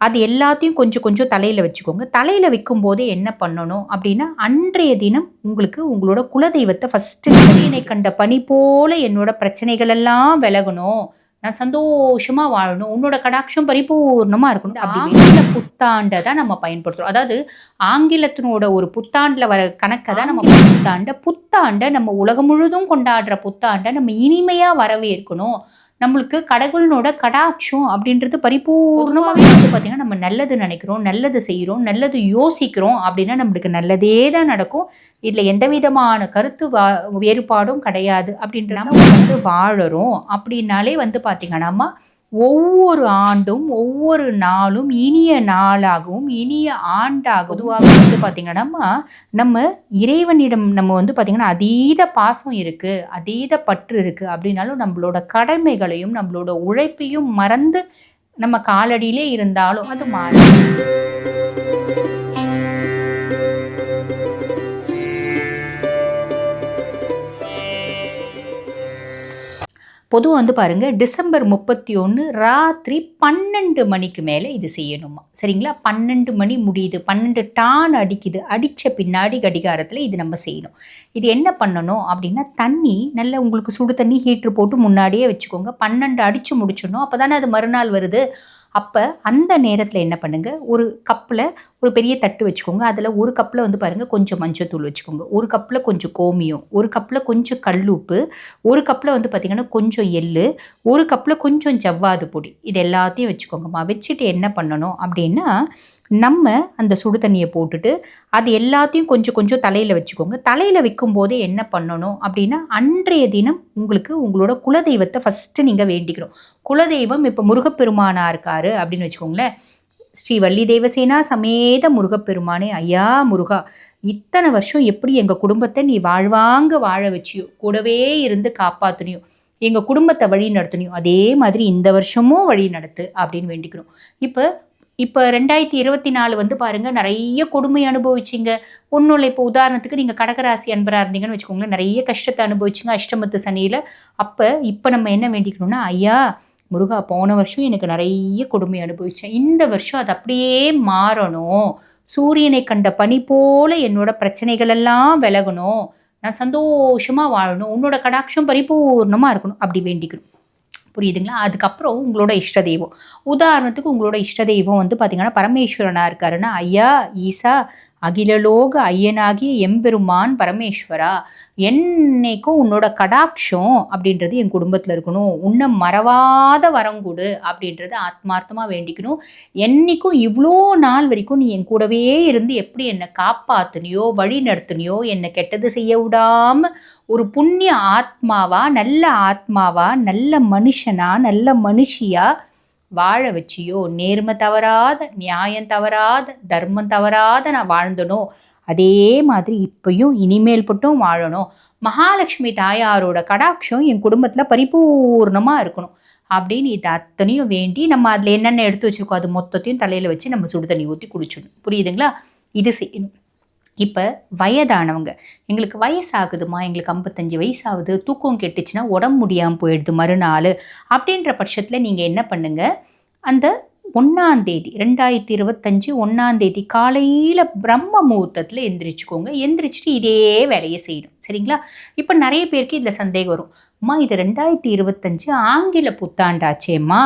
அது எல்லாத்தையும் கொஞ்சம் கொஞ்சம் தலையில் வச்சுக்கோங்க. தலையில் வைக்கும்போதே என்ன பண்ணணும் அப்படின்னா அன்றைய தினம் உங்களுக்கு உங்களோட குலதெய்வத்தை ஃபஸ்ட்டு சூரியனை கண்ட பனி போல என்னோட பிரச்சனைகள் எல்லாம் விலகணும். நான் சந்தோஷமா வாழணும். உன்னோட கடாட்சம் பரிபூர்ணமா இருக்கணும். ஆங்கில புத்தாண்டை தான் நம்ம பயன்படுத்துறோம். அதாவது ஆங்கிலத்தினோட ஒரு புத்தாண்டுல வர கணக்கை தான் நம்ம புத்தாண்டை புத்தாண்டை நம்ம உலகம் முழுதும் கொண்டாடுற புத்தாண்டை நம்ம இனிமையா வரவேற்கணும். நம்மளுக்கு கடவுளினோட கடாட்சம் அப்படின்றது பரிபூர்ணமாகவே பார்த்திங்கன்னா நம்ம நல்லது நினைக்கிறோம் நல்லது செய்கிறோம் நல்லது யோசிக்கிறோம் அப்படின்னா நம்மளுக்கு நல்லதே தான் நடக்கும். இதில் எந்த விதமான கருத்து வா வேறுபாடும் கிடையாது. அப்படின்றது நம்ம வந்து வாழறோம் அப்படின்னாலே வந்து பார்த்திங்கன்னா ஒவ்வொரு ஆண்டும் ஒவ்வொரு நாளும் இனிய நாளாகவும் இனிய ஆண்டாகவும் பொதுவாக வந்து பார்த்திங்கன்னா நம்ம இறைவனிடம் நம்ம வந்து பார்த்திங்கன்னா அதீத பாசம் இருக்குது அதீத பற்று இருக்குது அப்படின்னாலும் நம்மளோட கடமைகளையும் நம்மளோட உழைப்பையும் மறந்து நம்ம காலடியிலே இருந்தாலும் அது மாறும் பொதுவாக வந்து பாருங்கள் டிசம்பர் முப்பத்தி ஒன்று ராத்திரி பன்னெண்டு மணிக்கு மேலே இது செய்யணுமா? சரிங்களா? பன்னெண்டு மணி முடியுது பன்னெண்டு டான் அடிக்குது அடித்த பின்னாடி கடிகாரத்தில் இது நம்ம செய்யணும். இது என்ன பண்ணணும் அப்படின்னா தண்ணி நல்ல உங்களுக்கு சுடு தண்ணி ஹீட்ரு போட்டு முன்னாடியே வச்சுக்கோங்க. பன்னெண்டு அடித்து முடிச்சிடணும். அப்போ தானே அது மறுநாள் வருது. அப்போ அந்த நேரத்தில் என்ன பண்ணுங்கள் ஒரு கப்பில் ஒரு பெரிய தட்டு வச்சுக்கோங்க. அதில் ஒரு கப்பில் வந்து பாருங்கள் கொஞ்சம் மஞ்சத்தூள் வச்சுக்கோங்க. ஒரு கப்பில் கொஞ்சம் கோமியம் ஒரு கப்பில் கொஞ்சம் கல்லுப்பு ஒரு கப்பில் வந்து பார்த்திங்கன்னா கொஞ்சம் எள் ஒரு கப்பில் கொஞ்சம் ஜவ்வாது பொடி. இது எல்லாத்தையும் வச்சுக்கோங்கம்மா. வச்சுட்டு என்ன பண்ணணும் அப்படின்னா நம்ம அந்த சுடு தண்ணியை போட்டுட்டு அது எல்லாத்தையும் கொஞ்சம் கொஞ்சம் தலையில் வச்சுக்கோங்க. தலையில் வைக்கும்போதே என்ன பண்ணணும் அப்படின்னா அன்றைய தினம் உங்களுக்கு உங்களோட குலதெய்வத்தை ஃபஸ்ட்டு நீங்கள் வேண்டிக்கணும். குலதெய்வம் இப்போ முருகப்பெருமானா இருக்காரு அப்படின்னு வச்சுக்கோங்களேன். ஸ்ரீ வள்ளி தேவசேனா சமேத முருகப்பெருமானே ஐயா முருகா இத்தனை வருஷம் எப்படி எங்கள் குடும்பத்தை நீ வாழ்வாங்க வாழ வச்சியோ கூடவே இருந்து காப்பாற்றினியோ எங்கள் குடும்பத்தை வழி நடத்தினியோ அதே மாதிரி இந்த வருஷமும் வழி நடத்து அப்படின்னு வேண்டிக்கணும் இப்போ இப்போ ரெண்டாயிரத்தி இருபத்தி நாலு வந்து பாருங்கள் நிறைய கொடுமை அனுபவிச்சிங்க. ஒன்றும் இல்லை இப்போ உதாரணத்துக்கு நீங்கள் கடகராசி அன்பராக இருந்தீங்கன்னு வச்சுக்கோங்களேன் நிறைய கஷ்டத்தை அனுபவிச்சிங்க அஷ்டமத்து சனியில். அப்போ இப்போ நம்ம என்ன வேண்டிக்கணும்னா ஐயா முருகா போன வருஷம் எனக்கு நிறைய கொடுமை அனுபவித்தேன் இந்த வருஷம் அது அப்படியே மாறணும். சூரியனை கண்ட பனி போல் என்னோட பிரச்சனைகள் எல்லாம் விலகணும். நான் சந்தோஷமாக வாழணும். உன்னோட கடாட்சம் பரிபூர்ணமாக இருக்கணும். அப்படி வேண்டிக்கணும். புரியுதுங்களா? அதுக்கப்புறம் உங்களோட இஷ்ட தெய்வம் உதாரணத்துக்கு உங்களோட இஷ்ட தெய்வம் வந்து பார்த்திங்கன்னா பரமேஸ்வரனாக இருக்காருன்னா ஐயா ஈசா அகிலலோக ஐயனாகிய எம்பெருமான் பரமேஸ்வரா என்னைக்கும் உன்னோட கடாட்சம் அப்படின்றது என் குடும்பத்தில் இருக்கணும். உன்னை மறவாத வரங்கூடு அப்படின்றது ஆத்மார்த்தமாக வேண்டிக்கணும். என்றைக்கும் இவ்வளோ நாள் வரைக்கும் நீ என் கூடவே இருந்து எப்படி என்னை காப்பாற்றுனியோ வழி நடத்துனியோ என்னை கெட்டது செய்ய விடாமல் ஒரு புண்ணிய ஆத்மாவா நல்ல ஆத்மாவா நல்ல மனுஷனா நல்ல மனுஷியாக வாழ வச்சியோ? நேர்மை தவறாத நியாயம் தவறாத தர்மம் தவறாத நான் வாழ்ந்தனோ? அதே மாதிரி இப்பையும் இனிமேல் பட்டும் வாழணும். மகாலட்சுமி தாயாரோட கடாட்சம் என் குடும்பத்தில் பரிபூர்ணமாக இருக்கணும். அப்படின்னு இது அத்தனையும் வேண்டி நம்ம அதில் என்னென்ன எடுத்து வச்சுருக்கோம் அது மொத்தத்தையும் தலையில் வச்சு நம்ம சுடு தண்ணி ஊற்றி குடிச்சிடணும். புரியுதுங்களா? இது செய்யணும். இப்போ வயதானவங்க. எங்களுக்கு வயசாகுதுமா எங்களுக்கு ஐம்பத்தஞ்சு வயசாகுது தூக்கம் கெட்டுச்சுன்னா உடம்பு முடியாமல் போயிடுது மறுநாள் அப்படின்ற பட்சத்தில் நீங்கள் என்ன பண்ணுங்கள் அந்த ஒன்றாந்தேதி ரெண்டாயிரத்தி இருபத்தஞ்சி ஒன்றாந்தேதி காலையில் பிரம்ம முகூர்த்தத்தில் எந்திரிச்சுக்கோங்க. எந்திரிச்சிட்டு இதே வேலையை செய்யணும். சரிங்களா? இப்போ நிறைய பேருக்கு இதில் சந்தேகம் வரும். அம்மா இது ரெண்டாயிரத்தி இருபத்தஞ்சு ஆங்கில புத்தாண்டாச்சேம்மா?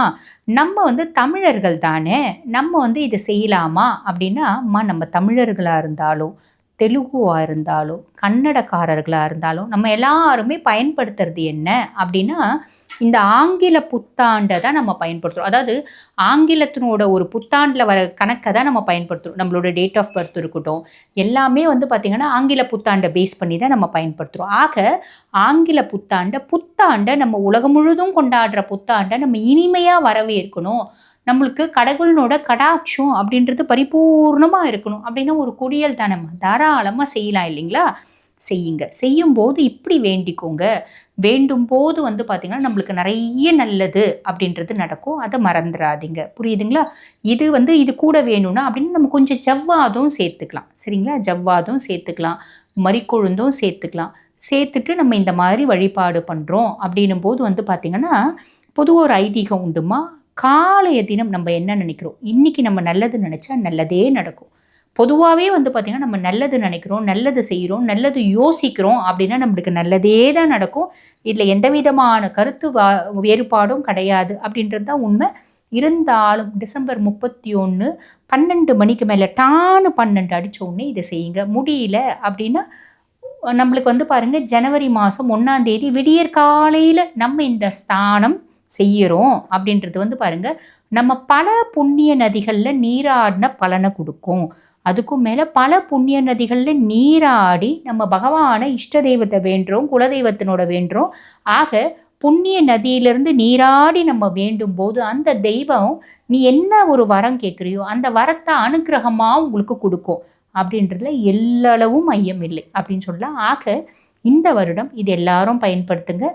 நம்ம வந்து தமிழர்கள் தானே? நம்ம வந்து இதை செய்யலாமா? அப்படின்னா அம்மா நம்ம தமிழர்களாக இருந்தாலும் தெலுங்குவாக இருந்தாலும் கன்னடக்காரர்களாக இருந்தாலும் நம்ம எல்லாருமே பயன்படுத்துறது என்ன அப்படின்னா இந்த ஆங்கில புத்தாண்டை தான் நம்ம பயன்படுத்துகிறோம் அதாவது ஆங்கிலத்தினோட ஒரு புத்தாண்டில் வர கணக்கை தான் நம்ம பயன்படுத்துகிறோம் நம்மளோட டேட் ஆஃப் பர்த் இருக்கட்டும். எல்லாமே வந்து பார்த்திங்கன்னா ஆங்கில புத்தாண்டை பேஸ் பண்ணி தான் நம்ம பயன்படுத்துகிறோம் ஆக ஆங்கில புத்தாண்டை புத்தாண்டை நம்ம உலகம் முழுதும் கொண்டாடுற புத்தாண்டை நம்ம இனிமையாக வரவேற்கணும். நம்மளுக்கு கடவுளனோட கடாட்சம் அப்படின்றது பரிபூர்ணமாக இருக்கணும். அப்படின்னா ஒரு குடியல் தானே தாராளமாக செய்யலாம் இல்லைங்களா? செய்யுங்க. செய்யும்போது இப்படி வேண்டிக்கோங்க. வேண்டும் போது வந்து பார்த்திங்கன்னா நம்மளுக்கு நிறைய நல்லது அப்படின்றது நடக்கும். அதை மறந்துடாதீங்க. புரியுதுங்களா? இது வந்து இது கூட வேணும்னா அப்படின்னு நம்ம கொஞ்சம் ஜவ்வாதும் சேர்த்துக்கலாம். சரிங்களா? ஜவ்வாதும் சேர்த்துக்கலாம். மறிக்கொழுந்தும் சேர்த்துக்கலாம். சேர்த்துட்டு நம்ம இந்த மாதிரி வழிபாடு பண்ணுறோம் அப்படின்னும் போது வந்து பார்த்திங்கன்னா பொதுவாக ஒரு ஐதீகம் உண்டுமா? காலைய தினம் நம்ம என்ன நினைக்கிறோம்? இன்றைக்கி நம்ம நல்லது நினச்சா நல்லதே நடக்கும். பொதுவாகவே வந்து பார்த்திங்கன்னா நம்ம நல்லது நினைக்கிறோம் நல்லது செய்கிறோம் நல்லது யோசிக்கிறோம் அப்படின்னா நம்மளுக்கு நல்லதே தான் நடக்கும். இதில் எந்த விதமான கருத்து வா வேறுபாடும் கிடையாது அப்படின்றது தான் உண்மை. இருந்தாலும் டிசம்பர் முப்பத்தி ஒன்று பன்னெண்டு மணிக்கு மேலே டானு பன்னெண்டு அடித்த உடனே இதை செய்யுங்க. முடியல அப்படின்னா நம்மளுக்கு வந்து பாருங்கள் ஜனவரி மாதம் ஒன்றாந்தேதி விடியற் காலையில் நம்ம இந்த ஸ்தானம் செய்கிறோம் அப்படின்றது வந்து பாருங்கள் நம்ம பல புண்ணிய நதிகளில் நீராடின பலனை கொடுக்கும். அதுக்கும் மேலே பல புண்ணிய நதிகளில் நீராடி நம்ம பகவானை இஷ்ட தெய்வத்தை வேண்டுறோம் குலதெய்வத்தினோட வேண்டுறோம். ஆக புண்ணிய நதியிலிருந்து நீராடி நம்ம வேண்டும் போது அந்த தெய்வம் நீ என்ன ஒரு வரம் கேட்குறியோ அந்த வரத்தை அனுகிரகமாக உங்களுக்கு கொடுக்கும். அப்படின்றதுல எல்லளவும் ஐயம் இல்லை அப்படின்னு சொல்லலாம். ஆக இந்த வருடம் இது எல்லாரும் பயன்படுத்துங்க.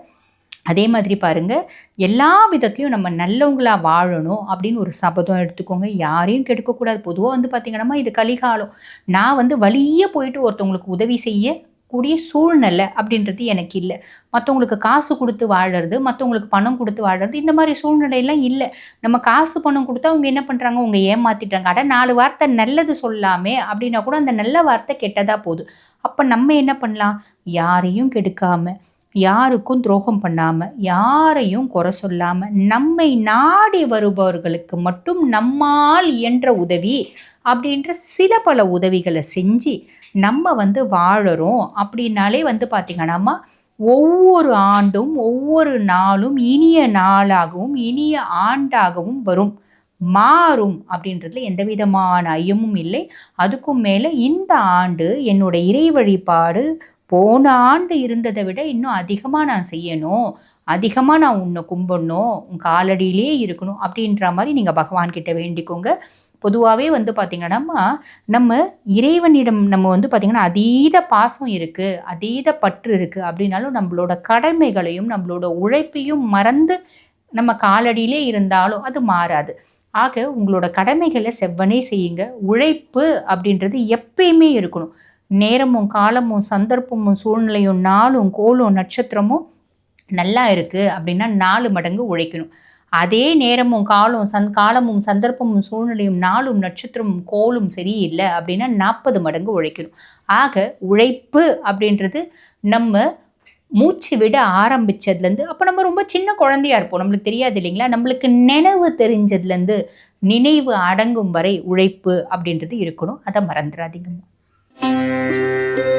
அதே மாதிரி பாருங்கள் எல்லா விதத்துலையும் நம்ம நல்லவங்களாக வாழணும் அப்படின்னு ஒரு சபதம் எடுத்துக்கோங்க. யாரையும் கெடுக்கக்கூடாது. பொதுவாக வந்து பார்த்திங்கன்னா இது கலிகாலம். நான் வந்து வழியே போயிட்டு ஒருத்தவங்களுக்கு உதவி செய்ய கூடிய சூழ்நிலை அப்படின்றது எனக்கு இல்லை. மற்றவங்களுக்கு காசு கொடுத்து வாழறது மற்றவங்களுக்கு பணம் கொடுத்து வாழறது இந்த மாதிரி சூழ்நிலையெல்லாம் இல்லை. நம்ம காசு பணம் கொடுத்தா அவங்க என்ன பண்ணுறாங்க அவங்க ஏமாற்றிட்டாங்க அட நாலு வார்த்தை நல்லது சொல்லாமே அப்படின்னா கூட அந்த நல்ல வார்த்தை கெட்டதாக போகுது. அப்போ நம்ம என்ன பண்ணலாம்? யாரையும் கெடுக்காமல் யாருக்கும் துரோகம் பண்ணாமல் யாரையும் குறை சொல்லாமல் நம்மை நாடி வருபவர்களுக்கு மட்டும் நம்மால் இயன்ற உதவி அப்படின்ற சில பல உதவிகளை செஞ்சு நம்ம வந்து வாழறோம் அப்படின்னாலே வந்து பார்த்திங்கன்னா ஒவ்வொரு ஆண்டும் ஒவ்வொரு நாளும் இனிய நாளாகவும் இனிய ஆண்டாகவும் வரும். மாறும் அப்படின்றதுல எந்த விதமான ஐயமும் இல்லை. அதுக்கும் மேலே இந்த ஆண்டு என்னோட இறை வழிபாடு போன ஆண்டு இருந்ததை விட இன்னும் அதிகமாக நான் செய்யணும். அதிகமாக நான் உன்னை கும்பிடணும். உன் காலடியிலே இருக்கணும் அப்படின்ற மாதிரி நீங்கள் பகவான்கிட்ட வேண்டிக்கோங்க. பொதுவாகவே வந்து பார்த்திங்கன்னா நம்ம இறைவனிடம் நம்ம வந்து பார்த்திங்கன்னா அதீத பாசம் இருக்குது அதீத பற்று இருக்குது அப்படின்னாலும் நம்மளோட கடமைகளையும் நம்மளோட உழைப்பையும் மறந்து நம்ம காலடியிலே இருந்தாலும் அது மாறாது. ஆக உங்களோட கடமைகளை செவ்வனே செய்யுங்க. உழைப்பு அப்படின்றது எப்பயுமே இருக்கணும். நேரமும் காலமும் சந்தர்ப்பமும் சூழ்நிலையும் நாளும் கோலும் நட்சத்திரமும் நல்லா இருக்குது அப்படின்னா நாலு மடங்கு உழைக்கணும். அதே நேரமும் காலம் சந் காலமும் சந்தர்ப்பமும் சூழ்நிலையும் நாளும் நட்சத்திரமும் கோலும் சரியில்லை அப்படின்னா நாற்பது மடங்கு உழைக்கணும். ஆக உழைப்பு அப்படின்றது நம்ம மூச்சு விட ஆரம்பித்ததுலேருந்து அப்போ நம்ம ரொம்ப சின்ன குழந்தையா இருப்போம். நம்மளுக்கு தெரியாது இல்லைங்களா? நம்மளுக்கு நினைவு தெரிஞ்சதுலேருந்து நினைவு அடங்கும் வரை உழைப்பு அப்படின்றது இருக்கணும். அதை மறந்துடாதீங்க Música